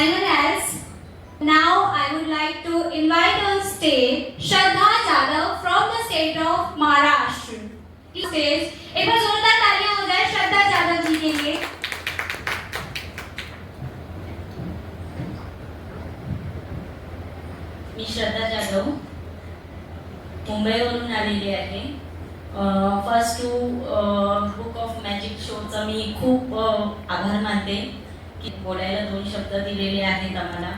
anyone else? Now I would like to invite on stage Shraddha Jadhav from the state of Maharashtra. Stage. एक बार जोरदार तालियां हो जाए श्रद्धा जाधव जी के लिए मी श्रद्धा जाधव मुंबईवरून आलेली आहे first to book of magic शोचा मी खूप अ, आभार मानते की बोलायला दोन शब्द दिलेले आहेत आम्हाला.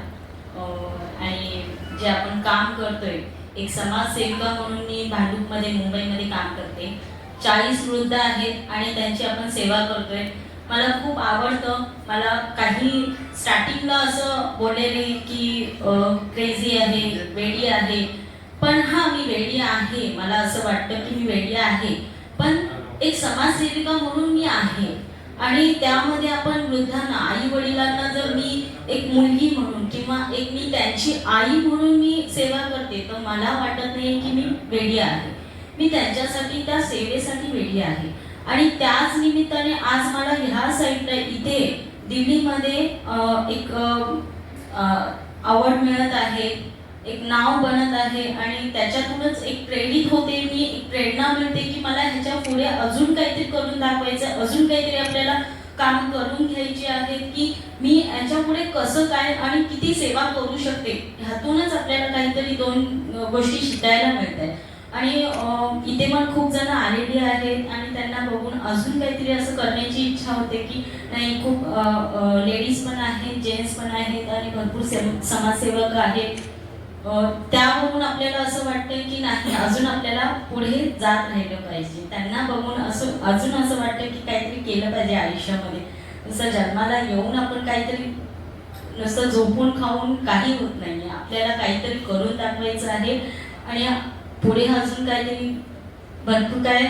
आणि जे आपण काम करतोय एक समाजसेविका म्हणून मी भांडूपमध्ये मुंबईमध्ये काम करते. चाळीस वृद्ध आहेत आणि त्यांची आपण सेवा करतोय. मला खूप आवडतं मला काही स्टार्टिंगला असं बोललेले की क्रेझी आहे वेडी आहे. पण हा मी वेडी आहे मला असं वाटतं की मी वेडी आहे. पण एक समाजसेविका म्हणून मी आहे. आणि त्यामध्ये आपण वृद्धांना आई वडिलांना जर मी एक मुलगी म्हणून किंवा एक मी त्यांची आई म्हणून मी सेवा करते तर मला वाटत नाही की मी वेगळी आहे. मी त्यांच्यासाठी त्या सेवेसाठी वेगळी आहे. आणि त्याच निमित्ताने आज मला ह्या साईडला इथे दिल्लीमध्ये एक आवड मिळत आहे. एक नाव बनत आहे आणि त्याच्यातूनच एक प्रेरित होते मी एक प्रेरणा मिळते की मला ह्याच्या पुढे अजून काहीतरी करून दाखवायचं आहे, अजून काहीतरी आपल्याला काम करून घ्यायचे आहे की मी याच्यापुढे कसं काय आणि किती सेवा करू शकते ह्यातूनच आपल्याला काहीतरी दोन गोष्टी शिकायला मिळत आहे आणि इथे पण खूप जण आलेली आहेत आणि त्यांना बघून अजून काहीतरी असं करण्याची इच्छा होते की नाही खूप लेडीज पण आहेत जेंट्स पण आहेत आणि भरपूर सेव समाजसेवक आहेत. त्यावरून आपल्याला असं वाटतं की नाही अजून आपल्याला पुढे जात राहिलं पाहिजे त्यांना बघून असं अजून असं वाटतं की काहीतरी केलं पाहिजे आयुष्यामध्ये. जसं जन्माला येऊन आपण काहीतरी नुसतं झोपून खाऊन काही होत नाही. आपल्याला काहीतरी करून दाखवायचं आहे आणि पुढे अजून काहीतरी भरपूर काय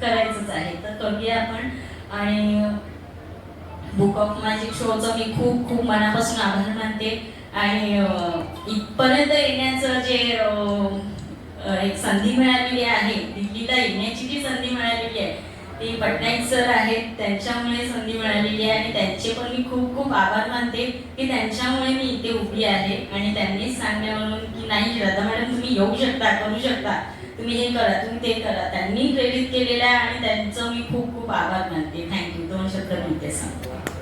करायचंच आहे. तर करूया आपण आणि बुक ऑफ मॅजिक शोचं मी खूप खूप मनापासून आभार मानते. आणि इथपर्यंत येण्याचं जे एक संधी मिळालेली आहे दिल्लीला येण्याची जी संधी मिळालेली आहे ती पटनाईक सर आहेत त्यांच्यामुळे संधी मिळालेली आहे. आणि त्यांचे पण मी खूप खूप आभार मानते की त्यांच्यामुळे मी इथे उभी आहे. आणि त्यांनीच सांगण्यावरून की नाही श्रद्धा मॅडम तुम्ही येऊ शकता करू शकता. तुम्ही हे करा तुम्ही ते करा. त्यांनी प्रेरित केलेलं आहे आणि त्यांचं मी खूप खूप आभार मानते. थँक्यू दोन शब्द मी ते सांगतो.